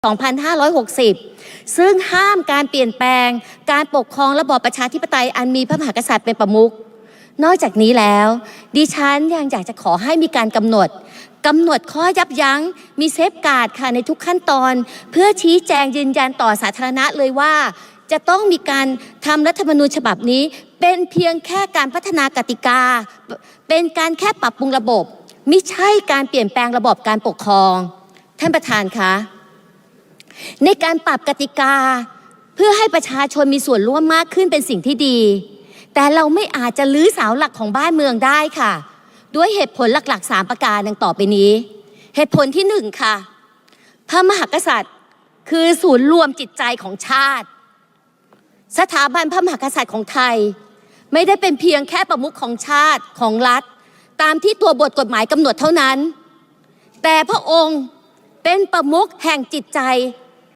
2560 ซึ่งห้ามการเปลี่ยนแปลง การปกครองระบอบประชาธิปไตยอันมีพระมหากษัตริย์เป็นประมุข นอกจากนี้แล้ว ดิฉันยังอยากจะขอให้มีการกำหนดกำหนดข้อยับยั้งมีเซฟการ์ดค่ะในทุกขั้นตอน เพื่อชี้แจงยืนยันต่อสาธารณะเลยว่า จะต้องมีการทำรัฐธรรมนูญฉบับนี้ เป็นเพียงแค่การพัฒนากติกา เป็นการแค่ปรับปรุงระบบ ไม่ใช่การเปลี่ยนแปลงระบบการปกครอง ท่านประธานคะ ในการปรับกติกา เพื่อให้ประชาชนมีส่วนร่วมมากขึ้นเป็นสิ่งที่ดี แต่เราไม่อาจจะลื้อเสาหลักของบ้านเมืองได้ค่ะ ด้วยเหตุผลหลักๆ 3 ประการดังต่อไปนี้ เหตุผลที่หนึ่งค่ะ พระมหากษัตริย์คือศูนย์รวมจิตใจของชาติ สถาบันพระมหากษัตริย์ของไทย ไม่ได้เป็นเพียงแค่ประมุขของชาติของรัฐ ตามที่ตัวบทกฎหมายกำหนดเท่านั้น แต่พระองค์เป็นประมุขแห่งจิตใจ